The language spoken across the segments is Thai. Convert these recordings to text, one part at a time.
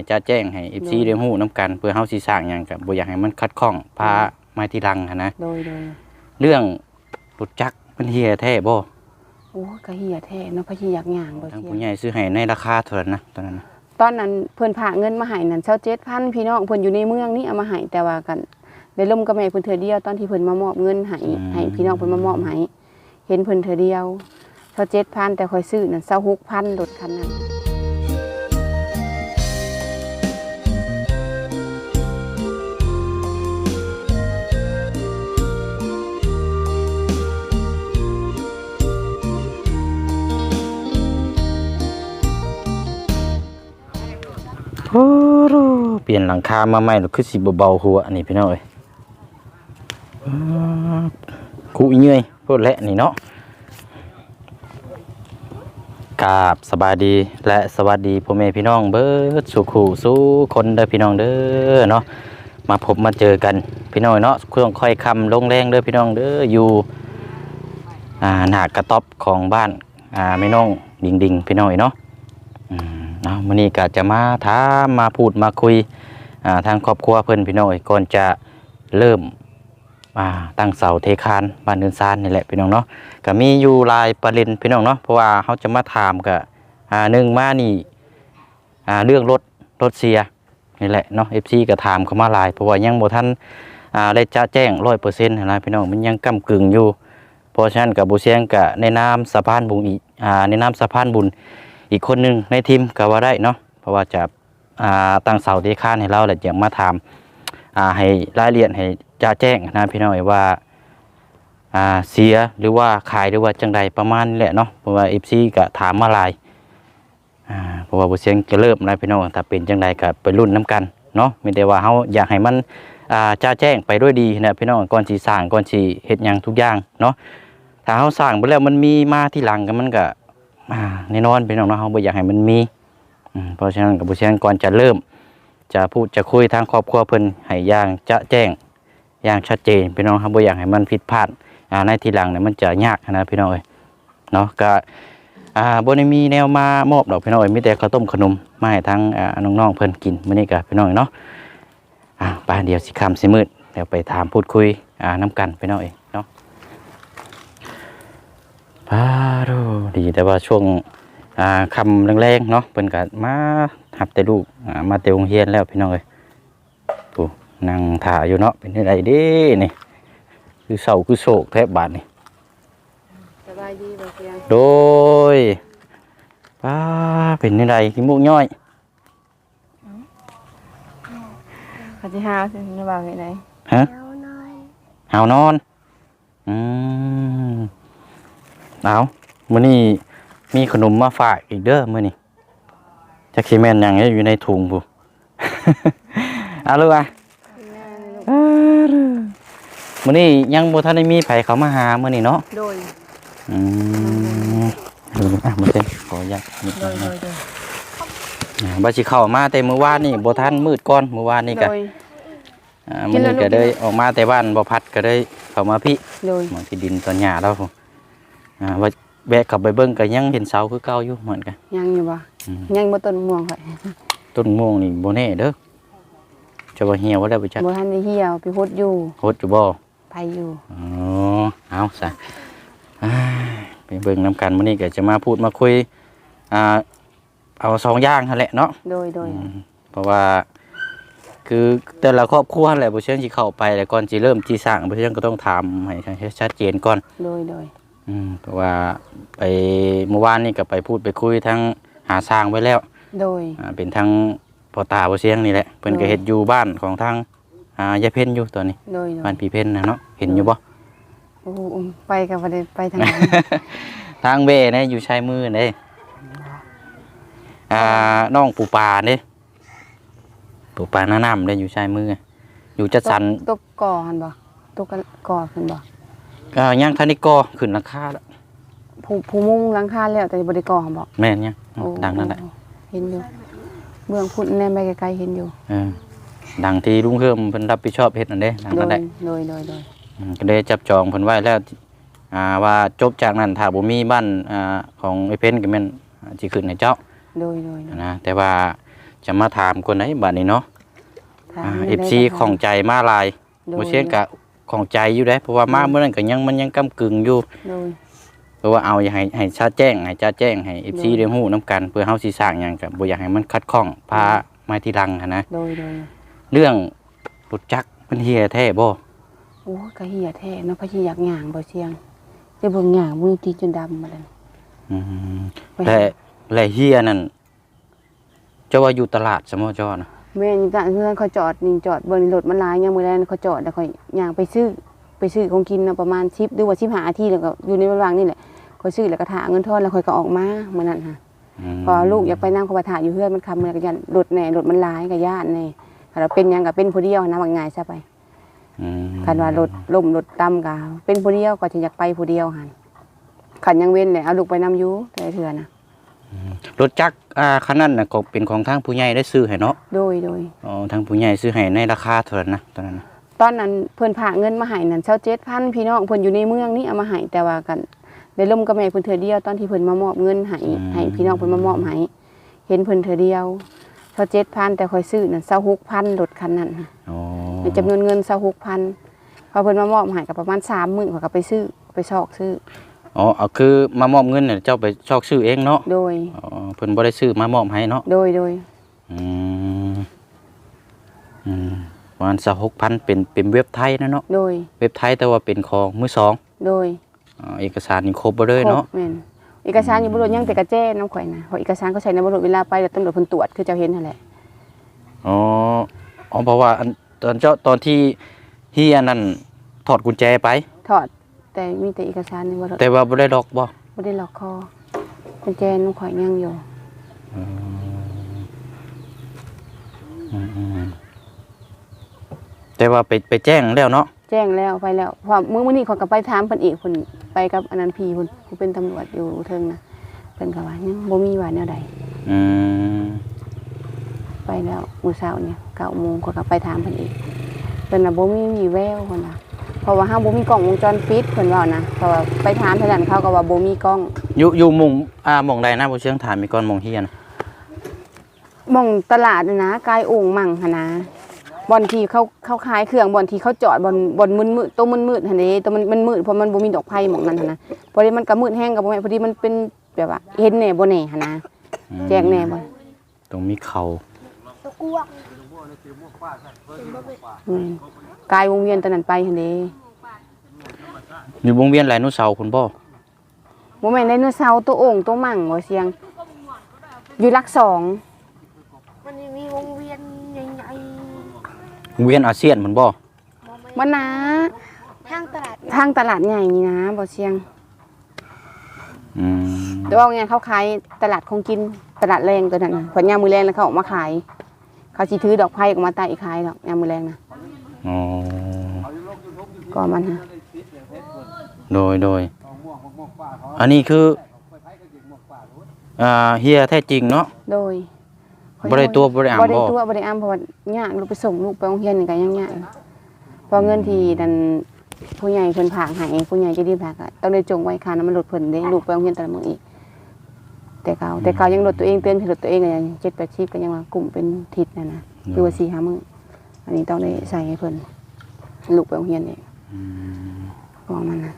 ให้จ้าแจ้งให้ FC ได้ฮู้นํกัน เพื่อเฮาสิสร้างหยังก็บ่อยากให้มันขัดข้องพามาทีหลังหันนะโดยโดยเรื่องรถจักรมันเฮียแท้บ่โอ้ยกะเหียแท้เนาะพะชีอยากย่างบ่ทางเสียผู้ใหญ่ซื้อให้ในราคาเท่านั้นนะตอนนั้นนะตอนนั้นเพิ่นพากเงินมาให้นั่น27,000พี่น้องเพิ่นอยู่ในเมืองนี่เอามาให้แต่ว่ากันได้ล่มกับแม่เพิ่นเทื่อเดียวตอนที่เพิ่นมามอบเงินให้ให้พี่น้องเพิ่นมามอบให้เห็นเพิ่นเทื่อเดียว27,000แต่ค่อยซื้อนั่น26,000รถคันนั้น โอ้เปลี่ยนหลังคามาใหม่แล้วคือสิบ่เบาๆหัวอันนี้พี่น้องเอ้ยอ่ากูอีเนื่อยพูดและนี่เนาะกาบสบายดีและสวัสดีพ่อแม่พี่น้องเบิร์ดสุขูสู้คนเด้อพี่น้องเด้อเนาะมาพบมาเจอกันพี่น้องเนาะเครื่องค่อยคำลงแรงเด้อพี่น้องเด้ออยู่อ่าหนากระต๊อบของบ้านอ่าแม่น้องดิงดิงๆพี่น้องเนาะ อืมเอามื้อนี้ก็จะมาถามมาพูดมาคุยทางครอบครัวเพิ่อนพี่น้องเอ้ยก่อนจะเริ่มอ่าตั้งเสาเทคานบ้านเดินซานนี่แหละพี่น้องเนาะก็มีอยู่ลายประเด็นพี่น้องเนาะเพราะว่าเขาจะมาถามก็อ่าหนึ่งมานี่เรื่องรถรถเสียนี่แหละเนาะ FC ก็ถามเขามาลายเพราะว่ายังบท่านได้จะแจ้ง100%นะพี่น้องมันยังก้ำกึ่งอยู่เพราะฉะนั้นกับบ่เสียงก็ในนามสะพานบุญอีในนามสะพานบุญ อีกคนหนึ่งในทีมก็ว่าได้เนาะเพราะว่าจะาตั้งเสาที่ค้านให้เราแหละจะมาถามาให้รายละเอียดให้จะแจ้งนะพี่น้อยว่าาเสียหรือว่าขายหรือว่าจังใดประมาณนี้แหละเนาะเพราะว่าเอฟซีก็ถามมาหลายเพราะว่าบุเสียงจะเริ่มนะพี่น้องถ้าเป็นจังใดก็ไปรุ่นน้กันเนาะไม่ได้ว่าเขาอยากให้มันอ่าจ้าแจ้งไปด้วยดีนะพี่น้องก่อนสีสร้างก่อนสีเฮ็ดยังทุกอย่างเนาะถ้าเขาสร้างไปแล้วมันมีมาที่หลังก็มันก็ แน่นอนพี่น้องเนาะเขาบ่อยากให้มันมีเพราะฉะนั้นกับผู้เชี่ยวก่อนจะเริ่ม จะพูดจะคุยทางครอบครัวเพิ่นให้ย่างจะแจ้งอย่างชัดเจนพี่น้องครับบ่อยากให้มันผิดพลาดในทีหลังเนี่ยมันจะยากนะพี่น้องเอ้ยเนาะก็อ่าบ่ได้มีแนวมามอบดอกพี่น้องเอ้ยมีแต่ข้าวต้มขนมมาให้ทางอ่าน้องๆเพิ่นกินมื้อนี้ก็พี่น้องเอ้ยเนาะอ่าไป้าเดี๋ยวสิค่ำสิมืดเดี๋ยวไปถามพูดคุยอ่านํกันพี่น้องเอ้ย เนาะพาโดดีแต่ว่าช่วงอ่าคำแรงๆเนาะเพิ่นก็มาหับแต่ลูกอ่ามาแต่โรงเรียนแล้วพี่น้องเอ้ยผู้นั่งถ่าอยู่เนาะเป็นไดเด้นี่คือเศร้าคือโศกแทบบาดนี่สบายดีบ่เสียงโดยป้าเป็นไดขี้มูกย่อยเขาสิหาสิจะว่าไงไดฮะหาวนอนอืม เอามื้อนี้มีขนมมาฝากอีกเด้อมื้อนี้จักสิแม่นหยังอยู่ในถุงผู้เอาลูกอะมื้อนี้ยังบ่ทันได้มีไผเขามาหามื้อนี้เนาะโดยอืมดูอะมาเต็มขออนุญาตนี่โดยโดยโดยอ่าบ่สิเข้ามาแต่มื้อวานนี่บ่ทันมืดก่อนมื้อวานนี่ก็โดยอ่ากิมื้อนแล้วนี้ก็ลูกได้ออกมาแต่บ้านบ่พัดก็ได้เข้ามาพี่โดยหมองที่ดินตอนหญ้าแล้วพุ่น อ่าว่าแวะเข้าไปเบิ่งก็ยังเห็นเสาคือเก่าอยู่เหมือนกัน ยังอยู่บ่อืม ยังบ่ต้นม่วงข่อยต้นม่วงนี่บ่แน่เด้อจะว่าเหี่ยวบ่ได้บ่จักบ่ทันได้เหี่ยวไปฮดอยู่โคตรอยู่บ่ ไปอยู่ อ๋อเอาซะอ่าไปเบิ่งนํกันมื้อนี้ก็จะมาพูดมาคุยอ่าเอาสองอย่างนั่นแหละเนาะโดยโดยอืมเพราะว่า คือแต่ละครอบครัวแหละบ่เชื่อสิเข้าไปแล้วก่อนสิเริ่มที่สร้างบ่เชื่อก็ต้องถามให้ชัดเจนก่อน โดยโดยอืม เพราะว่าไปเมื่อวานนี่ก็ไปพูดไปคุยทั้งหาสร้างไว้แล้ว โดยอ่าเป็นทั้งพ่อตาบ่เสียงนี่แหละเพิ่นก็อ๋อเฮ็ดอยู่บ้านของทางอ่ายายเพ็ญอยู่ตอนนี้ โดยโดบ้ายนพี่เพ็ญนะเนาะเห็นอยู่บ่ โอ้โหไปก็บ่ได้ไปทางไหน ทางเบ้เนี่ยอยู่ชายมือเด้อ่าน้องปูปลาเด้ปูปลาหน้าน้ำเด้อยู่ชายมือ อยู่จัดสรรตกก่อหั่นบ่ตกก่อขึ้นบ่ อ่าย่างทันนิกอขึ้นราคาแล้วผู้ผู้มุงหลังคาแล้วแต่บ่ได้ก่อหั่นบ่แม่นยังโอ้ดังนั่นแหละเห็นอยู่เบื้องพุ่นแนมไปไกลๆเห็นอยู่เออดังที่ลุงเพิ่มเพิ่นรับผิดชอบเฮ็ดนั่นเด้ดังโดนั่ยนแหละโดยโดยโดยอืมก็ได้จับจองเพิ่นไว้แล้วอ่าว่าจบจากนั้นถ้าบ่มีบ้านอ่าของไอ้เพิ่นก็แม่นอ่าสิขึ้นให้เจ้าโดยโดยโดยนะแต่ว่าจะมาถามคนไหนบัดนี้เนาะถามอ่าได้ FC ได้ของใจมาหลายโดยบ่เช่นกะ ของใจอยู่ได้เพราะว่ามาเมื่อนั้นก็ยังมันยังกำกึ่งอยู่โดย เพราะว่าเอาอย่าให้ให้ชาแจ้งให้ชาแจ้งให้ FC โดยได้ฮู้นํกันเพื่อเฮาสิสร้างหยังก็บ่อยากให้มันขัดข้องพามาที่หลังหันนะโดยโดยเรื่องรถจักรมันเฮียแท้บ่โอ้ยก็เหียแท้เนาะพะสิอยากย่างบ่เชียงจะเบิ่งย่างมือตีจนดำมาแล้วอืมไปแต่และเฮียนั่นเจ้าว่าอยู่ตลาดซะบ่เจ้านะ แม่นจ้ะเพื่อนเขาจอดนี่จอดเบิ่งรถมันหลายยามมื้อแลงเขาจอดแล้วค่อยย่างไปซื้อไปซื้อของกินเนาะประมาณ10หรือว่า15นาทีแล้วก็อยู่ในระหว่างนี่แหละค่อยซื้อแล้วก็ถาเงินทอนแล้วค่อยก็ออกมามื้อนั้นค่ะมพอลูกอยากไปนั่งเขาไปถ่ายอยู่เพื่อนมันคำมันก็ยันรถแหน่รถมันหลายกับญาติแหน่ถ้าเราเป็นหยังก็เป็นผู้เดียวนะบางง่ายซะไปอืมคันว่ารถล่มรถต่ำก็เป็นผู้เดียวก็จะอยากไปผู้เดียวหันขันยังเว้นเลยเอาลูกไปนำอยู่แต่เถื่อนะ รถจักรอ่าคันนั้นน่ะก็เป็นของทางผู้ใหญ่ได้ซื้อให้เนาะโดยโดย อ๋อทางผู้ใหญ่ซื้อให้ในราคาเท่านั้นนะตอนนั้นนะตอนนั้นเพิ่นผ่ากเงินมาให้นั่นเช่าเจ็ดพันพี่น้องเพิ่นอยู่ในเมืองนี่เอามาให้แต่ว่ากันได้ล่มกับแม่เพิ่นเถื่อเดียวตอนที่เพิ่นมามอบเงินให้ให้พี่น้องเพิ่นมามอบให้เห็นเพิ่นเถื่อเดียวเช่าเจ็ดพันแต่คอยซื้อนั่นเช่าหกพันรถคันนั้นค่ะอ๋อในจำนวนเงินสหกพันพอเพิ่นมามอบใหายกับประมาณสามหมื่นเขาก็ไปซื้อไปชอกซื้อ อ๋อเอาคือมามอบเงินเนี่ยเจ้าไปชอกซื้อเองเนาะโดย อ๋อเพิ่นบ่ได้ซื้อมามอบให้เนาะโดยโดยอืมอืมประมาณสัก6,000เป็นเป็นเว็บไทยนะเนาะโดยเว็บไทยแต่ว่าเป็นของมือสองโดยอ๋อเอกสารนี่ครบบ่เลยเนาะครบแม่นเอกสารอยู่บนรถยังแต่กระแจ้น้ำข่อยนะเพราะเอกสารเขาใช้ในบนรถเวลาไปแล้วตำรวจเพิ่นตรวจคือเจ้าเห็นนั่นแหละอ๋ออ๋อเพราะว่าอันตอนเจ้าตอนที่เฮียนั่นถอดกุญแจไปถอด แต่มีแต่เอกสารในบนรถแต่ว่าบ่ได้ล็อกบ่ไม่ได้ล็อกคอกุญแจน้ำข่อยยังอยู่อืมแต่ว่าไปไปแจ้งแล้วเนาะแจ้งแล้วไปแล้วเพอมื้อมื้อนี้เขาก็ไปถามเพิ่นอีกเพิ่นไปกับอนันต์พีเพิ่นผู้เป็นตำรวจอยู่เทิงนะเพิ่นก็ว่ายังบ่มีว่าแนวใดอืมไปแล้วมื้อเช้าเนี่ย9โมงเขาก็ไปถามเพิ่นอีกเพิ่นน่ะบ่มีวี่แววเพิ่นน่ะ เพราะว่าเฮาบ่มีกล้องวงจรปิดเพิ่นว่านะเพราะว่าไปถามเท่านั้นเขาก็ว่าบ่มีกล้องอยู่อยู่หมุงอ่าหมองใดนะบ่เชิงถามมีก่อนหมองเฮียนะหม่องตลาดน่ะนะกายโอ่งมั่งหั่นนะบ่อนที่เขาเขาขายเครื่องบ่อนที่เขาจอดบ่อนบ่อนมืดๆตัวมืดๆหั่นเด้ตัวมันมันมืดเพราะมันบ่มีดอกไผ่หม่องนั้นหั่นนะพอดีมันก็มืดแห้งก็บ่แม่นพอดีมันเป็นแบบว่าเห็นแหน่บ่แหน่หั่นนะแจ้งแหน่บ่ตรงมีเขาแม่นกายวงเวียนตอนนั้นไปหั่นเด้อยู่วงเวียนไหลายโนเสาร์คุณบ่บ่แม่นไดโนเสาร์ตัวโอ่งตัวมั่งบ่เสียง อยู่หลักสองมันจะมีวงเวียนใหญ่วงเวียนอาเซียนคุณบ่ๆมันนะทางตลาดทางตลาดใหญ่นี่นะบ่เสียงอืมแต่ว่าไงเขาขายตลาดของกินตลาดแรงตัวนั้นน่ะผลยามมือแรงแล้วเขาออกมาขาย เขาสิถือดอกไผ่ออกมาใต้ขายดอกยามมือแรงนะอ๋อก็มันฮะโดยโดยอันนี้คืออ่าเฮียแท้จริงเนาะโดยบ่ได้ตัวบ่ได้อามบ่ได้บ่ตัวบ่ได้อามเพราะว่าย่างลูกไปส่งลูกไปโรงเรียนนี่ก็ยังยากเพอเงินที่ดันผู้ใหญ่เพิ่นผากให้ผู้ใหญ่จะดีผากอะต้องได้จงไว้ค่าน้ำมันรถเพิ่นเด้ลูกไปโรงเรียนแต่ละมื้ออีก แต่เก่าแต่เก่ายังรถตัวเองเตือนให้รถตัวเองก็ยัง7 8 0ก็ยังว่ากลุ่มเป็นทิศนั่นนะคือว่า4 5มื้ออันนี้ต้องได้ใส่ให้เพิ่นลูกไปโรงเรียนเองอืมบอกมันนะ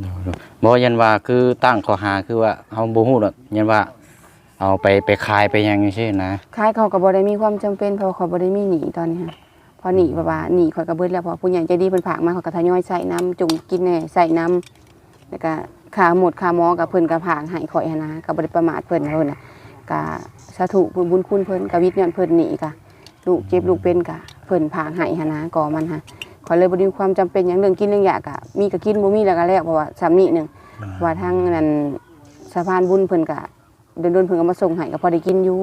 โดยโดยบ่ยันว่าคือตั้งข้อหาคือว่าเฮาบ่ฮู้ดอกยันว่า เอาไปไปขายไปหยังจังซี่นะขายเขาก็บ่ได้มีความจำเป็นเพราะเขาบ่ได้มีหนี้ตอนนี้ฮะพอหนี้แบบว่าหนี้เขาก็เบิดแล้วเพอผู้ใหญ่ใจดีเพิ่นฝากมาเขาก็ทยอยใส่น้ำจุ่มกินแหน่ใส่น้ำแล้วก็ ค่าหมดค่าหมอกับเพิ่นก็ผากให้ข่อยหั้นนะก็บ่ได้ประมาทเพิ่นเพิ่นน่ะก็สาธุบุญบุญคุณเพิ่นก็วิทย์ย้อนเพิ่นหนี้ก็ลูกเจ็บลูกเป็นก็เพิ่นผากให้หั้นนะก็มันฮะขอยเลยบ่ได้มีความจำเป็นหยังเรื่องกินเรื่องอยากก็มีก็กินบ่มีแล้วก็แล้วเพราะว่าสำนี้หนึงว่าทางนั้นสะพานบุญเพิ่นก็เดินๆเพิ่นก็มาส่งให้ก็พอได้กินอยู่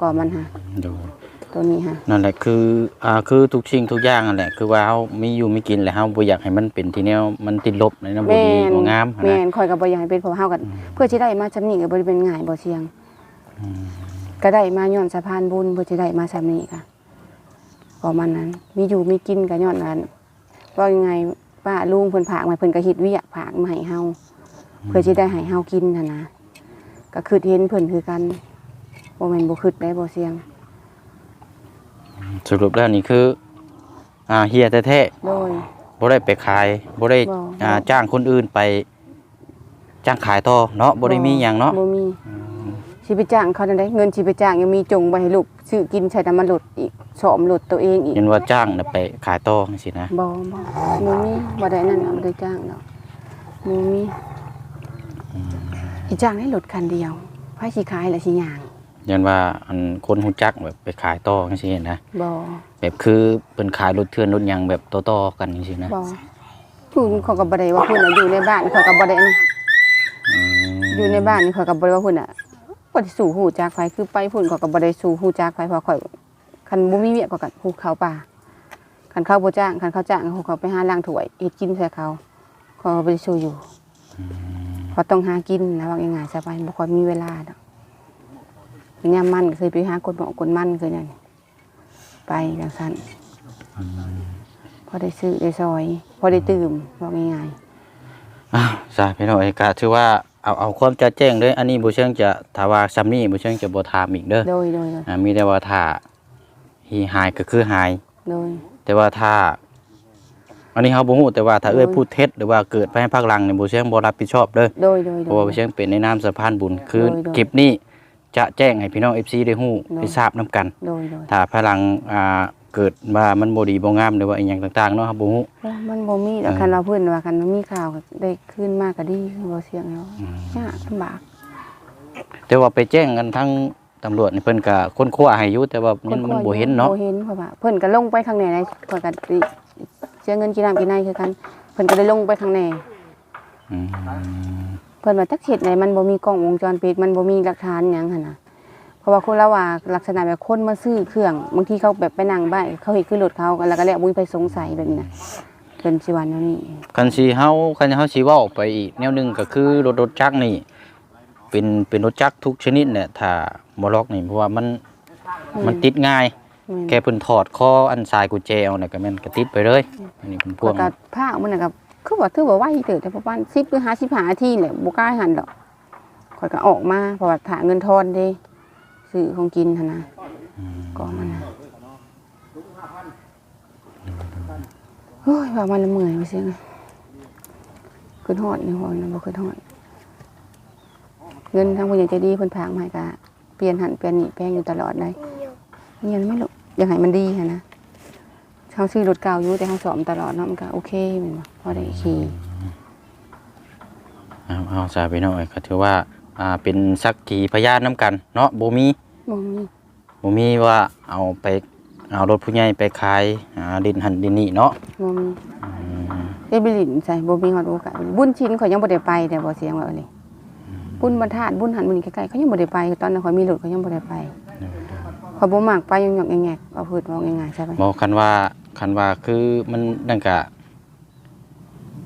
ก็มันฮะ โดย ตัวนี้ฮะนั่นแหละคืออ่าคือทุกสิ่งทุกอย่างนั่นแหละคือว่าเฮามีอยู่มีกินแหละเฮาบ่อยากให้มันเป็นที่แนวมันติดลบในนำบ่ดีบ่งามหั้นแม่นะนข่อยก็บ่อยากให้เป็นเพราะว่าเฮากันเพื่อสิได้มาซำนี้ก็บ่ได้เป็นง่ายบ่เสียงก็ได้มาย้อนสะพานบุญเพื่อสิได้มาซำนี้ค่ะประมาณนั้น มีอยู่มีกินก็ย้อนนั้นว่ายังไงป้าลุงเพิ่นผากมาเพิ่นก็เฮ็ดเวียกผากมาให้เฮาเพื่อสิได้ให้เฮากินหั่นนะก็คือเห็นเพิ่นคือกันบ่แม่นบ่คิดได้บ่เสียง สรุปแล้วนี่คืออ่าเฮียแท้โดย ๆบ่ได้ไปขายบ่ได้บ่ อ่าจ้างคนอื่นไป จ้างขายต่อเนาะบ่ได้มีหยังเนาะบ่มีสิไปจ้างเขาได้เงินสิไปจ้างยังมีจงไปให้ลูกซื้อกินใช้น้ำมันรถอีกสอมรถตัวเองอีกเห็นว่าจ้างน่ะไปขายต่อจังซี่นะบ่บ่บ่มีบ่ได้นั่นน่ะบ่ได้จ้างดอกบ่มีสิจ้างให้รถคันเดียวไผสิขายและสิย่าง ยันว่าอันคนฮู้จักแบบไปขายต่อจังซี่นะบ่แบบคือเพิ่นขายรถเถื่อนรถหยังแบบต่อๆกันจังซี่นะบ่พูนเขาก็บ่ได้ว่าพูนน่ะอยู่ในบ้านเขาก็บ่ได้นะอืมอยู่ในบ้านนี่เขาก็บ่ได้ว่าพูนน่ะบ่ได้สู่ฮู้จักไผคือไปพูนเขาก็บ่ได้สู่ฮู้จักไผเพราะข่อยคันบ่มีเวียกเขาก็ฮู้เขาป่าคันเขาบ่จ้างคันเขาจ้างเขาก็ไปหาล้างถ้วยเฮ็ดกินใส่เขาเขาก็บ่ได้สู่อยู่เขาต้องหากินนะว่าง่ายๆซะไปบ่ค่อยมีเวลาดอก ยามมันก็เคยไปหากดหมอกดมันคือนั่นไปจังซั่นพอได้ซื้อได้ซอย พอได้ตื่มว่าง่ายอ้าวใช่พี่น้องเอกก็ถือว่าเอาเอาความจะแจ้งเลยอันนี้บ่เชิงจะถ้าว่าซ้ำนี้บ่เชิงจะบ่ถามอีกเด้อๆโดยโดยโดยอ่ามีแต่ว่าถ้าฮีหายก็คือหายโดยแต่ว่าถ้า อันนี้เฮาบ่ฮู้แต่ว่าถ้าเอ้ยโดยพูดเท็จหรือว่าเกิดไปให้ภาคหลังนี่บ่เชิงบ่รับผิดชอบเด้อโดยโดยเพโดราะว่ายบ่เชิงเป็นในนามสะพานบุญคือโดยโดยคลิปนี้ จะแจ้งให้พี่น้อง FC ได้ฮู้โดยได้ทราบนํกัน โดยโดยถ้าภายหลังอ่าเกิดว่ามันบ่ดีบ่งามหรือว่าอีหยังต่างๆเนาะครับบ่ฮู้โอ้มันบ่มีแต่เออคันเราเพิ่นว่าคันมันมีข่าวก็ได้ขึ้นมากก็ดีบ่เสียงแล้วยากลำบากแต่ว่าไปแจ้งกันทั้งตำรวจนี่เพิ่นก็ค้นคว้าให้อยู่แต่ว่ามันมันบ่เห็นเนาะบ่เห็นเพราะว่าเพิ่นก็ลงไปข้างในในเพิ่นก็สิเสียเงินกินน้ำกินในคือกันเพิ่นก็ได้ลงไปข้างในอืม เพิ่นว่าจักเฮ็ดไหนมันบ่มีกล้องวงจรปิดมันบ่มีหลักฐานหยังหั่นน่ะเพราะว่าคนละว่าลักษณะแบบคนมาซื้อเครื่องบางทีเขาแบบไปนั่งบ้านเขาเฮ็ดคือรถเขาแล้วก็แล้วบ่มีไปสงสัยแบบนี้นะเพิ่นสิว่าแนวนี้คันสิเฮาคันเฮาสิเว้าไปอีกแนวหนึงก็คือรถรถจักรนี่ เป็นเป็นรถจักรทุกชนิดเนี่ยถ้าบ่ล็อกนี่เพราะว่ามันมันติดง่ายแม่นแค่เพิ่นถอดคออันสายกุญแจเอาน่ะก็แม่นก็ติดไปเลยอันนี้เพิ่นพวแล้กวก็ผ้ามันน่ะก็ คือว่าคือว่าไวเติบแต่ประมาณ10หรือ55นาทีแหละบ่กล้าหันดอกข่อยก็ออกมาเพราะว่าถ่าเงินทอนเด้ซื้อของกินหั่นนะก็มันน่ะโอ้ยว่ามันละเมื่อยไปเสียงขึ้นฮอดนี่ฮอดนะบ่ขึ้นฮอดเงินทางผู้ใหญ่ใจดีเพิ่นพากมาให้ก็เปลี่ยนหันเปลี่ยนนี่แปลงอยู่ตลอดเลยเหี่ยวเงียบไหม่ลูกอยากให้มันดีหั่นนะ เขาซื้อรถเก่าอยู่แต่เขาสอมตลอดเนาะมันก็โอเคแม่นบ่พอได้ขี่เอาเอาซะไปหน่อยก็ถือว่าอ่าเป็นสักขีพยานนํกันเนาะบ่มีบ่มีบ่มีว่าเอาไปเอารถผู้ใหญ่ไปขายหาดินหันดินนี่เนาะบ่มีอืมเฮ็ดบิลินใส่บ่มีฮอดโอกาสบุญชิ้นเขายังบ่ได้ไปแต่บ่เสียงว่าเลยบุญบรรทัดบุญหันบุญนี่ใกล้ๆเขายังบ่ได้ไปตอนนั้นเขามีรถเขายังบ่ได้ไปเขาบ่มักไปยังหยอกแงกๆเอาพูดว่าง่ายๆใช่ไหมบอกคันว่า คันว่าคือมันนั่นกะ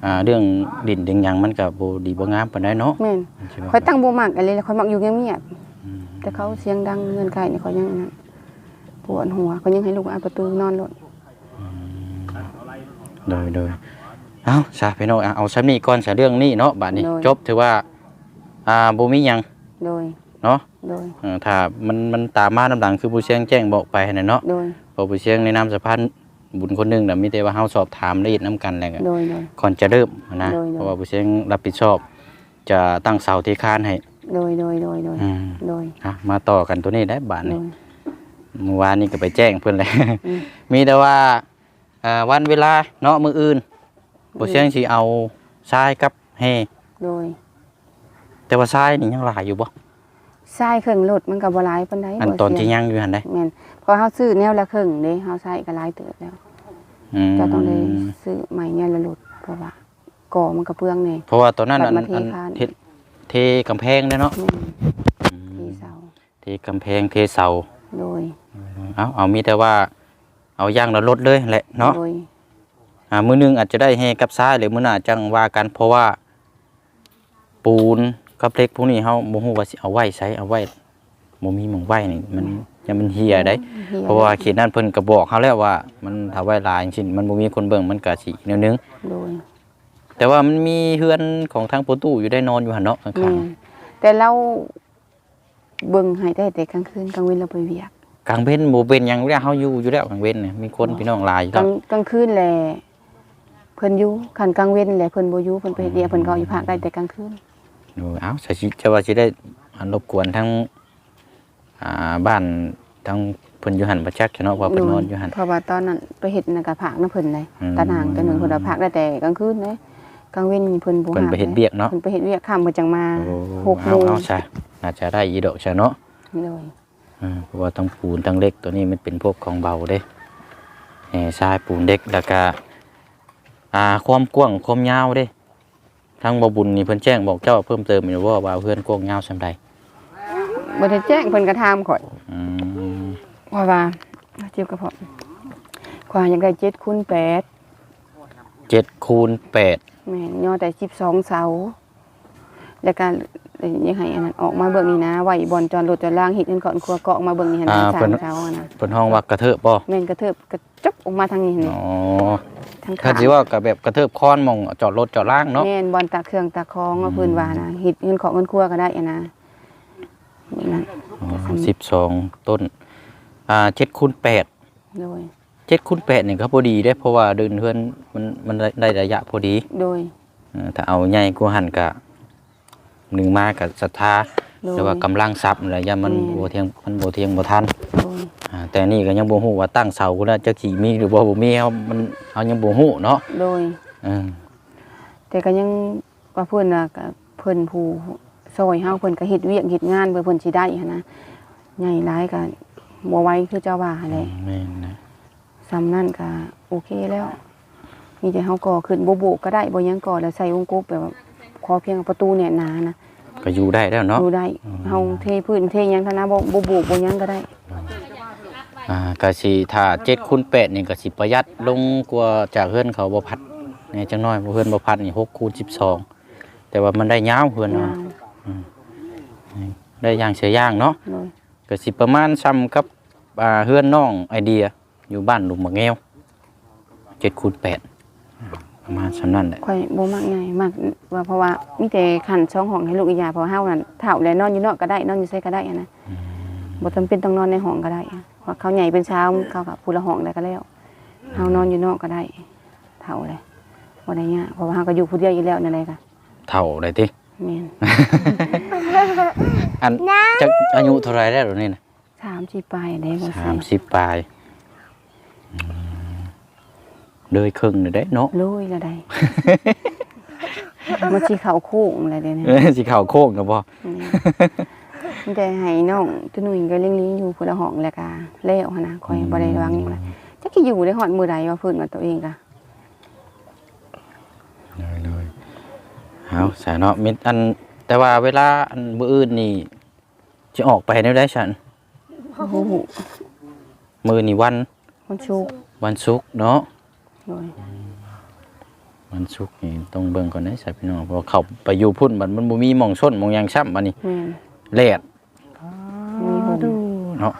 อ่าเรื่องดินเรื่องหยังมันก็บ่ดีบ่งามปานใดเนาะแม่นใช่ไหมข่อยตั้งบ่มักอะไรเลยข่อยมักอยู่เงียบอืมๆแต่เขาเสียงดังเงินไก่นี่เขายังนั่นปวดหัวเขายังให้ลูกอ่านประตูนอนรถโดยโดยเอาซะพี่น้องอะเอาซ้ำนี้ก่อนซะเรื่องนี้เนาะบัดนี้จบถือว่าอ่าบ่มีหยังโดยเนาะโดยเออถ้ามันมันตามมาน้ำหลังคือผู้เชียงแจ้งบอกไปนั่นเนาะโดยเพอผู้เชียงในนามสะพาน บุญคนหนึงน่ะมีแต่ว่าเฮาสอบถามละเอียดนํกันแล้วก็โดยโดย ก่อนจะเริ่มนะโดยโดย เพราะว่าผู้เชียงรับผิดชอบ จะตั้งเสาที่คานให้โดยโดยโดยโดยอืมโดยอะมาต่อกันตัวนี้ได้บาทโดนี่ย เมื่อวานนี้ก็ไปแจ้งเพื่อนเลยอืม มีแต่ว่าอ่าวันเวลาเนาะมืออื่นบ่เชียงสิเอาทรายกับเฮโดยแต่ว่าทรายนี่ยังหลายอยู่บ่ทรายเครื่องรถมันก็บ่หลายปานใดอันบ่ตอนเสีที่ยยังอยู่หั่นได้ แม่น พอเฮาซื้อแนวละครึ่งเด้เฮาใช้ก็หลายเติบแล้วอืมจะต้องได้ซื้อใหม่แนวละรถเพราะว่าก่อมันก็เปลืองแน่ เพราะว่าตอนนั้นบัอัดนมาเทอันคาน เทเทกำแพงเด้อเนาะแม่นอืมที่เสาเทกำแพงเทเสาโดยเอาเอามีแต่ว่าเอาย่างละรถเลยแหละเนาะ โดย อ่ามื้อหนึงอาจจะได้เฮกับทรายหรือมื้อหน้าจังว่ากันเพราะว่า ปูนกับเหล็กพวกนี้เฮาบ่ฮู้ว่าสิเอาไว้ใช้เอาไว้บ่มีหม่องไว้นี่มัน จะมันเหี่ยได้หี้ยเพราะว่าเขตนั้นเพิ่นก็บอกเขาแล้วว่า มันถ้าไว้หลายจริงๆมันบ่มีคนเบิ่งมันก็สิแนวนึงโดยแต่ว่ามันมีเฮือนของทางประตูอยู่ได้นอนอยู่หั่นเนาะข้าแม่งนแต่เราเบิ่งให้ได้แต่กลางคืนกลางวันเราไปเวียกๆกลางเว้นบ่เป็นหยังแล้วเฮาอยู่อยู่แล้วกลางเว้นเนี่ยมีคนพี่น้องหลายอยู่กแล้ลาวงกลางคืนแหละเพิ่นอยู่คันกลางเว้นแหละเพิ่นบ่อยู่เพิ่นไปเฮ็ดเวียกเพิ่นก็อยู่ภาคได้แต่กลางคืนโอ้เอ้าสิจะว่าสิได้อันรบกวนทั้ง อ่าบ้านทั้งเพิ่นอยู่หั่นบ่จักเนาะว่าเพิ่นนอนอยู่หั่นเพราะว่าตอนนั้นไปเฮ็ดน่ะก็ภาคนํเพิ่นเลยอืมตานางแต่หนึงเพิ่นว่าภาคได้แต่กลางคืนเด้กลางเว้นนี่เพิ่นบ่เพิ่นไปเฮ็ดเวียกเนาะเพิ่นไปเฮ็ดเวียกค่ำเพิ่นจังมาโอ้หกโมเอางเอาซะน่าจะได้อีดอกซะเนาะเลยอืมเพราะว่าทั้งปูนทั้งเหล็กตัวนี้มันเป็นพวกของเบาเด้แหน่ทรายปูนเด็กแล้วก็อ่าความกว้างความยาวเด้ทั้งบ่บุญนี่เพิ่นแจ้งบอกเจ้าเพิ่มเติมอยู่ว่าว่าเพื่อนกว้างยาวซำใด บ่ได้แจ้งเพิ่นก็ถามข่อยอืมว่าว่าเจ็บกระเพาะกว่าอยากได้7คูณ8 7คูณ8แม่นย่อแต่12เสาแล้วก็ยังให้อันนั้นออกมาเบิ่งนี่นะไว้บ่อนจอดรถจอดล่างเฮ็ดเงินก่อนครัวเกาะออกมาเบิ่งนี่หั่นนะสามเสาอะนะเพิ่นห้องว่ากระเทิบบ่แม่นกระเทิบกระจกออกมาทางนี้นี่อ๋อทางถ้าขาสิว่าก็แบบกระเทิบค้อนหมองจอดรถจอดล่างเนาะ แม่นบอลตากเครื่องตากคองเอาเพิ่นว่านะเฮ็ดเงินของเงินครัวก็ได้อะนะ นี่นั่นอ๋อ12ต้น อ่า7คูณ8โดย7คูณ8นี่ก็พอดีเด้เพราะว่าเดินเฮือนมันมันได้ระยะพอดี โดยเออถ้าเอาใหญ่กว่าหันกะหนึ่งมากับศรัทธาโดยหรือว่ากำลังทรัพย์อะไรย่ามันอืมบ่เทียงมันบ่เทียงบ่ทันโดยอ่าแต่นี่ก็ยังบ่ฮู้ว่าตั้งเสาก็ได้จักสิมีหรือบ่บ่มีเฮามันเฮายังบ่ฮู้เนาะโดยเออแต่ก็ยังว่าเพิ่นน่ะก็เพิ่นผู้ ซอยเฮาเพิ่นก็เฮ็ดเวียกเฮ็ดงานเพื่อเพิ่นสิได้หันนะใหญ่หลายก็บ่ไหวคือเจ้าว่าหั่นแหละแม่นนะซำนั้นก็โอเคแล้ว มีแต่เฮาก่อขึ้นบ่โบกก็ได้บ่หยังก่อแล้วใส่วงกบแบบว่าขอเพียงประตูเนี่ยหนานะก็อยู่ได้แล้วเนาะดูได้เฮาเทพื้นเทหยังเท่านะบ่บ่โบกบ่หยังก็ได้อ่าก็สิถ้า7คูณ8นี่ก็สิประหยัดลงกว่าจากเฮือนเขาบ่พัดแหน่จังน้อยบ่เฮือนบ่พัดนี่6คูณ12แต่ว่ามันได้ยาวเฮือนยาเนาะว ได้อย่างเสียอย่างเนาะโดยก็สิประมาณซ้ำกับอ่าเฮือนน้องไอเดีย อยู่บ้านลุมมะแงวเจ็ดคูณแปดประมาณสำนั่นแหละข่อยบ่มักง่ายมักว่าเพราะว่ามีแต่ขันช่องห้องให้ลูกอีหยาเพราะว่าเฮานั่นเฒ่าแล้วนอนอยู่นอกก็ได้นอนอยู่ไสก็ได้อะนะบ่จำเป็นต้องนอนในห้องก็ได้อะเพราะเขาใหญ่เป็นเช้าเขาก็ผู้ละห้องได้ก็แล้วเฮานอนอยู่นอกก็ได้เฒ่าเลยบ่ได้ยากเพราะว่าเฮาก็อยู่ผู้เดียวอยู่แล้วนั่นแหละค่ะเท่าไรติ แม่นอันจักอายุเท่าไรแล้วเดี๋ยวนี่นะ30ปลายได้บ่สามสิสิบปลายอืมเลยครึ่งเลยได้เนาะลุยละได้มันสิเข้าโค้งอะไรเด้เนี่ยเออสิเข่าโค้งกับบ่มีแต่ให้น้องตุนุ่ยก็เลี้ยงๆอยู่ผู้ละห้องแล้วก็แล้วหันนะข่อยบ่ได้วางหยังเลยจักสิอยู่ได้ฮอดมื้อใดว่าเพิ่นว่าตัวเองก็เลยเลย เอาสายเนาะมิดอันแต่ว่าเวลาอันมื้ออื่นนี่จะออกไปได้ได้ฉันโอ้โหมื้อนี่วันมันชุกวันศุกร์เนาะโดยวันศุกร์นี่ต้องเบิ่งก่อนได้สัพี่น้องเพราะว่าเขาไปอยู่พุ่นมันมันบ่มีหม่องส้นหม่องหยางช้ำบัดนี้แม่นแลดมีหงเนาะ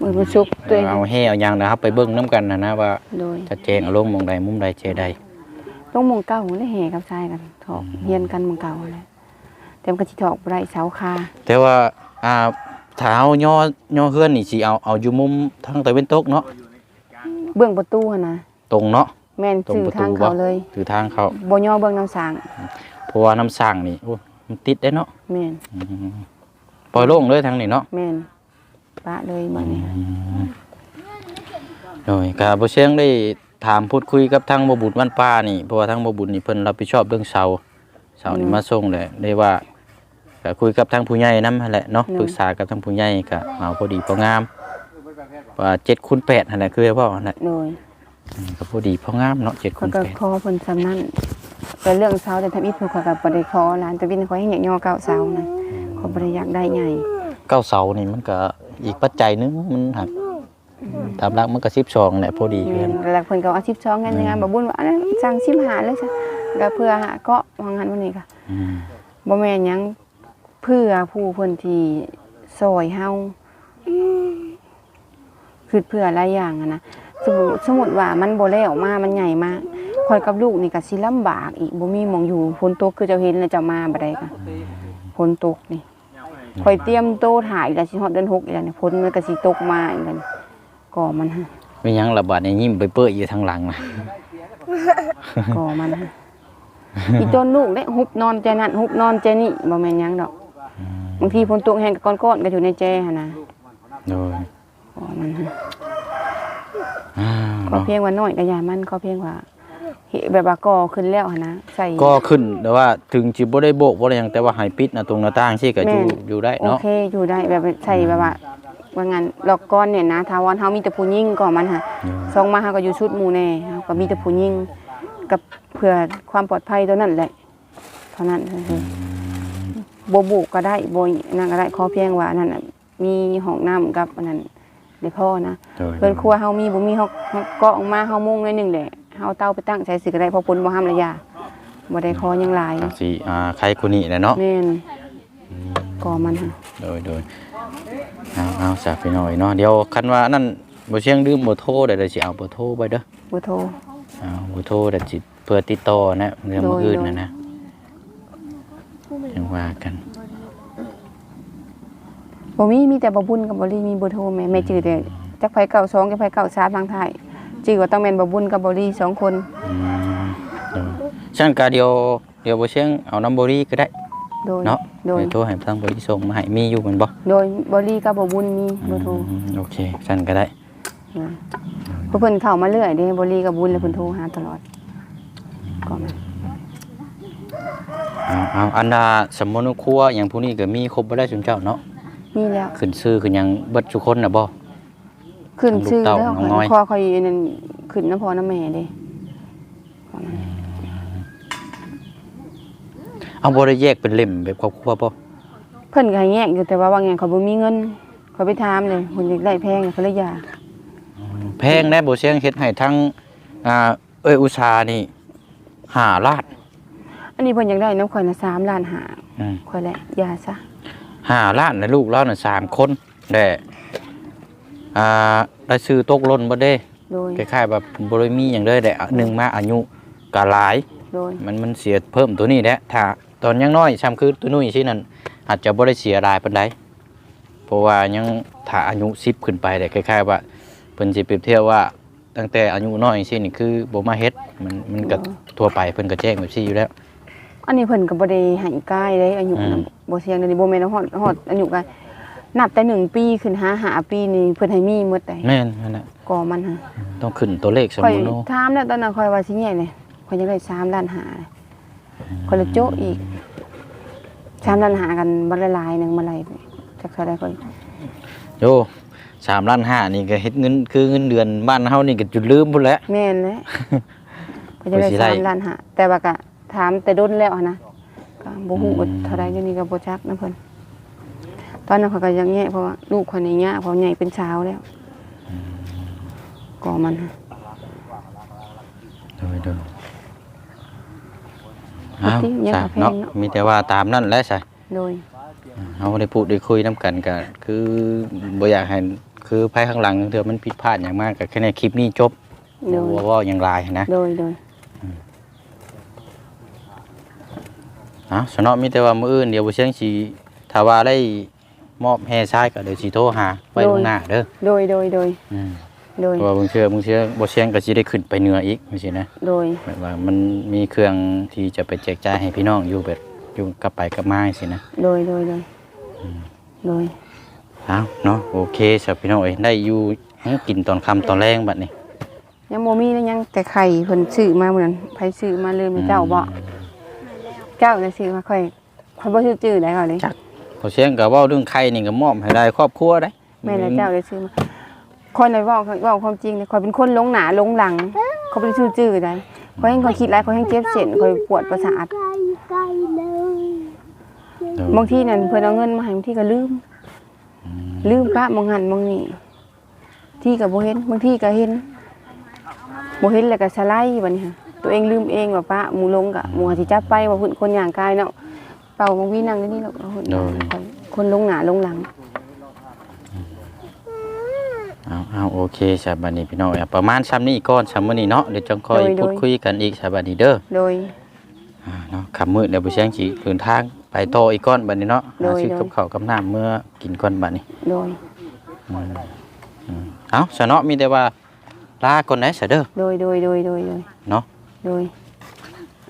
มือมันชุกตัวเองเอาแห่เอาหยางนะครับไปเบิ่งนํกันนะนะว่า โดยจะแจงเอาลงหม่องใดมุมใดเจใด ต้องมองเก่าได้แห่กับชายกันถอกเฮียนกันมองเก่าแหละแต่มันก็สิถอกบ่ได้เสาคาแต่ว่าอ่าถ้าเอาย่อย่อเฮือนนี่สิเอาเอาอยู่มุมทางตะวันตกเนาะเบื้องประตูหั่นนะตรงเนาะแม่นตรงสื่อประตูทางเขาบ่เลยถือทางเขาบ่ย่อเบื้องน้ำสางเพราะว่าน้ำสร้างนี่โอ้มันติดได้เนาะแม่นอืมปล่อยโล่งเลยทางนี้เนาะแม่นปะเลยบัดนี้โดยก็บ่เชียงได้ ถามพูดคุยกับทางบ่บุญวันป้านี่เพราะว่าทางบ่บุญนี่เพิ่นรับผิดชอบเรื่องเสาเสานี่มาส่งแหละได้ว่าก็คุยกับทางผู้ใหญ่นำหั่นแหละเนาะปรึกษากับทางผู้ใหญ่ก็เอาพอดีพองามว่า7คูณ8หั่นแหละคือพ่อหั่นแหละโดยอืมก็พอดีพองามเนาะ7คูข้อยณก็8ขอเพิ่นซำนั้นแต่เรื่องเสาแต่ทำอีกเพิ่นข้อยก็บ่ได้ขอหลานแต่วินข้อยให้ย่อเก่าเสานะข้อยบ่ได้อยากได้ใหญ่เก้าเสานี่มันก็อีกปัจจัยหนึงมันหัก ตามหลักมันก็12แหละพอดีแม่เพิ่นนแล้วเพิ่นก็เอา12กันยังไงบ่บุญว่าอันนั้นสั่ง15เลยจ้ะก็เพื่อหาเกาะว่างั้นวันนี้ก็อืมบ่แม่นหยังเพื่อผู้เพิ่นที่ซอยเฮาคือเพื่อหลายอย่างอะนะสมมุติสมมุติว่ามันบ่แล้วมา มันใหญ่มากข่อยกับลูกนี่ก็สิลำบากอีกบ่มีหม่องอยู่ฝนตกคือเจ้าเห็นแล้วเจ้ามาบ่ได้ก็ฝนตกนี่คอยเตรียมโตถ่ายแล้วสิฮอดเดือนหกอีกแล้วเนี่ยพ้นมันก็สิตกมาอีกแล้วนี่ ก่อมันฮะไม่ยังระบาดในยิ้มไปเปื้อยอยู่ทางหลังนะก่อมันฮะอีต้นลูกได้ฮุบนอนใจนั่นฮุบนอนใจนี่บ่แม่นหยังดอกบางทีฝนตกแห้งก็ก้อนๆก็อยู่ในแจหั่นนะโดยก่อมันฮะอ้าวก็เนาะเพียงว่าน้อยก็อย่ามันก็เพียงว่าเห็นแบบว่าก่อขึ้นแล้วหั่นนะใส่ก็ขึ้นแต่ว่าถึงจิบ่ได้โบกบ่ได้หยังแต่ว่าให้ปิดหน้าตรงหน้าต่างซี่ก็อยู่แม่นอยู่ได้โอเนาะเคอยู่ได้แบบใส่แบบว่า ว่างั้นหลอกก้อนเนี่ยนะทาวอนเฮามีแต่ผู้หญิงก่อมันฮะซองมาเฮาก็อยู่ชุดหมู่แน่เฮาก็มีแต่ผู้หญิงกับเพื่อความปลอดภัยเท่านั้นแหละเท่านั้นคือบ่บุกก็ได้บ่นั่นก็ได้ขอเพียงว่านั่นน่ะมีห้องน้ำกับอันนั้นได้พอนะโดยเพิ่นครัวเฮามีบ่มีเฮาเฮาเกาะออกมาเฮามุงหน่อยหนึงแหละเฮาเตาไปตั้งใช้สิก็ได้เพราะปนบ่ห้ามระยะบ่ได้ขอหยังหลายก็สิอ่าใครคนนี้แหละเนาะแม่นก่อมันฮะโดยโดย เอาเอาสาไปหน่อยเนาะเดี๋ยวคันว่านั่นบ่เชียงลืมเบอร์โทรเดี๋ยวเดี๋ยวสิเอาเบอร์โทรไปเด้อบ่โทรเอาเบอร์โทรเดี๋ยวสิเพื่อติดต่อนะเรื่องมื้ออื่นโดยนะนะยังว่ากันบ่มีมีแต่บ่บุญกับบ่ลีมีเบอร์โทรแม่แม่จื้อแต่จักไผเก่าสองจักไผเก่าสามทางท้ายจื้อว่าต้องแม่นบ่บุญกับบ่ลีสองคนอืมโดยฉันก็เดี๋ยวเดี๋ยวบ่เชียงเอาน้ำบ่รีก็ได้ โดย เนาะโดย เดี๋ยวโทรให้ทางบ่รีส่งมาให้มีอยู่แมันบ่โดยบ่ลีกับบ่บุญมีเบอร์โทรอืมโอเคฉันก็ได้เพราะเพิ่นเข้ามาเรื่อยเด้บ่ลีกับบุญแล้วเพิ่นโทรหาตลอดก็แม่นเอาเอาอันดาสมมุติว่าครัวอย่างพวกนี้ก็มีครบบ่ได้ซุมเจ้าเนาะมีแล้ว ขึ้นชื่อขึ้นหยังเบิดทุกคนน่ะบ่ ขึ้นชื่อลูกเต้าแล้วน้องน้อยขอคอยนั่นขึ้นน้ำพอน้ำแม่เด้ก็แม่น เอาบ่ได้แยกเป็นเล่มแบบครอบครัวบ่เพิ่นก็ให้แยกอยู่แต่ว่าว่าไงเขาบ่มีเงินเขาไปถามเลยเพิ่นอยากได้แพงเขาเลยอยากแพงแน่บ่เชียงเฮ็ดให้ทั้งอ่าเอ้ยอุตสาห์นี่5ล้านอันนี้เพิ่นอยากได้น้ำข่อยละ3ล้านหาอืมข่อยแหละอยาซะ5ล้านนะลูกเราน่ะสามคนแต่อ่าได้ซื้อตกหล่นบ่เด้ โดยคล้ายๆแบบบ่ได้มีหยังเลยแต่หนึ่งมาอายุก็หลาย โดย มันมันเสียเพิ่มตัวนี้แหละถ้าตอนยังน้อยซ้ำคือตัวนู้นสินั่นอาจจะบ่ได้เสียรายปานใดเพราะว่ายังถ้าอายุ10ขึ้นไปแต่คล้ายๆว่าเพิ่นสิเปรียบเทียบว่าตั้งแต่อายุน้อยสินี่คือบ่มาเฮ็ดมันมันก็ทั่วไปเพิ่นก็แจ้งแบบซี่อยู่แล้ว อันนี้เพิ่นก็บ่ได้ให้กายเลยอายุอืมนำบ่เสียงเดี๋ยวนี้บ่แม่นว่าฮอดฮอดอายุกายนับแต่หนึ่งปีขึ้นหาหาปีนี่เพิ่นให้มีหมดได้แม่นนั่นแหละก่อมันฮะต้องขึ้นตัวเลขสมข่อยมุติเนาะถามแล้วตอนนั้นข่อยว่าสิแยกเลย ข่อยอยากได้3ล้านหาข่อยเลยโจะอีก3ล้านหากันบ่ละลายหนึงมาไล่จักเท่าใดข่อยโย3ล้าน5นี่ก็เฮ็ดเงินคือเงินเดือนบ้านเฮานี่ก็จุดลืมพุ่นแหละแม่นแหละข่อยจะได้ข่อยสิได้3ล้านหาแต่ว่าก็ถามแต่ดนแล้วหั้นนะก็บ่ฮู้ว่าเท่าใดเดี๋ยวนี้ก็บ่จักนะเพิ่นตอนนั้นข่อยก็ยังแยกเพราะว่าลูกข่อยนี่ยะเพราะใหญ่เป็นสาวแล้วก่อมันฮะ โดยโดยเอาปกติยังซะกาแฟเนาะเนาะมีแต่ว่าตามนั่นแหละใช่โดยเฮาได้พูดได้คุยนํกันก็คือบ่อยากให้คือภายข้างหลังเถื่อมันผิดพลาดอย่างมากก็แค่ในคลิปนี้จบโดบ่ยว่าเว่าอย่างไรนะโดยโดยเอ้าสนอมีแต่ว่ามื้ออื่นเดี๋ยวบ่เชียงสิถ้าว่าได้มอบแฮชายก็เดี๋ยวสิโทรหาไว้ล่วงหน้าเด้อโดยโดยโดยอืม โดยเพราะว่าบางเทื่อบางเทื่อบ่เชียงก็สิได้ขึ้นไปเหนืออีกจังซี่นะโดยแบบว่ามันมีเครื่องที่จะไปแจกจ่ายให้พี่น้องอยู่แบบอยู่กลับไปกลับมาสินะโดยโดยโดยโดยเอาเนาะโอเคสำหรับพี่น้องเอ้ยได้อยู่ให้กินตอนค่ำตอนแรงบัดนี้ยังบ่มีแล้วยังแต่ไข่เพิ่นซื้อมาเหมือนไผซื้อมาลืมให้เจ้าบ่เจ้าน่ะซื้อมาค่อยค่อยบ่ชื่อจื้อได้เขาเลยพอเชียงก็เว้าเรื่องไข่นี่ก็มอบให้ได้ครอบครัวได้แม่นะเจ้าได้ซื้อมา คนเลยเว้าเว้าความจริงเลยข่อยเป็นคนหลงหน้าหลงหลังเขาบ่ได้ชื่อจื้อได้ข่อยเห็นข่อยคิดหลายข่อยแฮงเจ็บเส้นข่อยปวดประสาทไกลไกลเลยเดี๋ยวบางทีนั่นเพิ่นเอาเงินมาให้บางทีก็ลืม ลืมปะมองหันมองนี่ที่ก็บ่เห็นบางทีก็เห็นบ่เห็นแล้วก็สไลด์บัดนี้ค่ะตัวเองลืมเองว่าปะหมู่ลงกะหมู่สิจับไปว่าเพิ่นคนย่างกายเนาะเป่าบางวีนั่งอยู่นี่แล้วก็เพิ่นคนลงหน้าลงหลัง เอาเอาโอเคสำหรับบัดนี้พี่น้องเอ้ยประมาณซ้ำนี้ก่อนซ้ำมื้อนี้เนาะเดี๋ยวจังค่อยพูดคุยกันอีกสำหรับบัดนี้เด้อโดยอ่าเนาะค่ำมื้อเดี๋ยวบ่เชียงสิเดินทางไปโตออีกก้อนบัดนี้เนาะโดยหาซื้อโดยกับข้าวกับน้ำเมื่อกินก้อนบัดนี้โดยอืมอืมเอ้าซะเนาะมีแต่ว่าลาก่อนได้ซะเด้อโดยโดยโดยโดยโดยเนาะโดย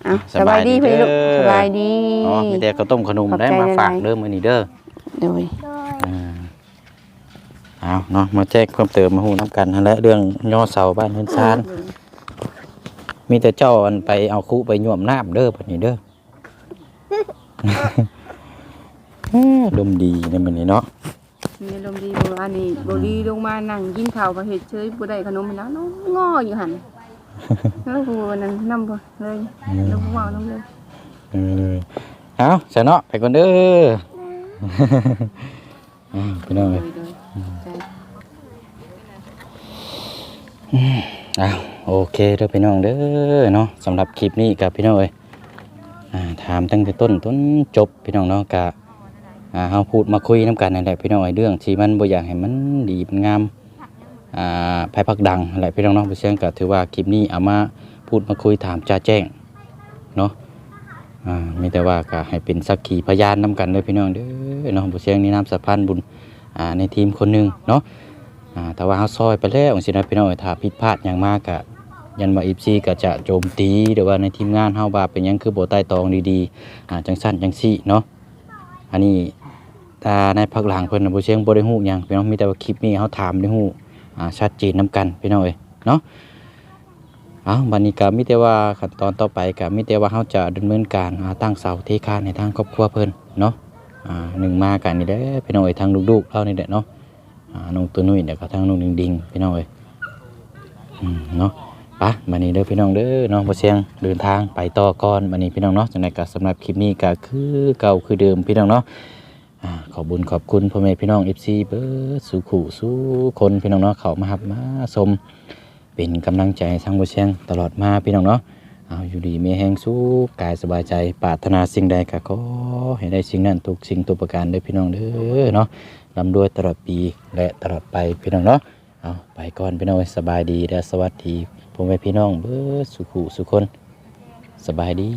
เอาสสบาบายยดีดีพี่ลูกเด้อสบายดีเนาะมีแต่ข้าวต้มขนมขอบใจได้มาฝากหลายๆเด้อมื้อนี้เด้อโดยโดยอ่า เอาเนาะมาแจ้งเพิ่มเติมมาฮู้นํกันนั่นแหละเรื่องย่อเสาบ้านเฮือนซาน มีแต่เจ้าอันไปเอาคุไปย่วมน้ำเด้อบัดนี้เด้อดมดีในมื้อนี้เนาะมีอารมณ์ดีบ่อันนี้บ่ดีลงมานั่งกินข้าวก็เฮ็ดเฉยบ่ได้ขนมแล้วน้องง้ออยู่หั่นแล้วกูวันนั้นนำบ่เลยแล้วกูเว้านำเลยเออเอาซะเนาะไปก่อนเด้ออ่าพี่น้องโดเอ้ยยโดยใจ อ้าวโอเคเด้อพี่น้องเด้อเนาะสำหรับคลิปนี้กับพี่น้องเอ้ยอ่าถามตั้งแต่ต้นต้นจบพี่น้องเนาะกะอ่าเฮาพูดมาคุยน้ำกันนั่นแหละพี่น้องเอ้ยเรื่องที่มันบ่อยากให้มันดีมันงามอ่าภายพักดังนั่นแหละพี่น้องเนาะเพราะฉะนั้นก็ถือว่าคลิปนี้เอามาพูดมาคุยถามจ้าแจ้งเนาะอ่ามีแต่ว่าก็ให้เป็นสักขีพยานนํกันเด้อพี่น้องเด้อเนาะบ่เสียงนี่น้ำสะพานบุญ ในทีมคนหนึ่งเนาะแต่ว่าเฮาซอยไปแล้วสินะพี่น้องถ้าผิดพลาดหยังมากกะยันว่าอีซีก็จะโจมตีหรือว่าในทีมงานเฮาว่าเป็นยังคือโบใต้ตองดีๆจังสั้นจังซี่เนาะอันนี้ตาในภาคหลังเพิ่นน่ะบ่เชียงบ่ได้ฮู้หยังพี่น้องมีแต่ว่าคลิปนี้เฮาถามได้ฮู้อ่าชัดเจนนํกันพี่น้องเอ้ยเนาะเอาบัดนี้ก็มีแต่ว่าขั้นตอนต่อไปก็มีแต่ว่าเฮาจะดำเนินการตั้งเสาเทคานในทางครอบครัวเพิ่นเนาะ หนึ่งมากันนี่เด้พี่น้องเอ้ยทางลูกๆเรานี่แหละเนาะน้องตัวนุ่ยเดี๋ยวก็ทั้งน้องดิงดิงพี่น้องเอ้ยเนาะปะมานี่เด้อพี่น้องเด้อน้องบ่เสียงเดินทางไปต่อก่อนมานี่พี่น้องเนาะจังไดก็สำหรับคลิปนี้ก็คือเก่าคือเดิมพี่น้องเนาะขอบุญขอบคุณพ่อแม่พี่น้อง FC เบิดสู่ขู่สู่คนพี่น้องเนาะเข้ามารับมาชมเป็นกำลังใจให้ทางบ่เสียงตลอดมาพี่น้องเนาะ เอาอยู่ดีมีแห้งสู้กายสบายใจปรารถนาสิ่งใดก็ขอให้ได้สิ่งนั้นทุกสิ่งทุกประการเด้อพี่น้องเด้อเนาะลำด้วยตลอดปีและตลอดไปพี่น้องเนาะเอาไปก่อนพี่น้องสบายดีและสวัสดีผมไปพี่น้องเบิดสุขุสุคนสบายดี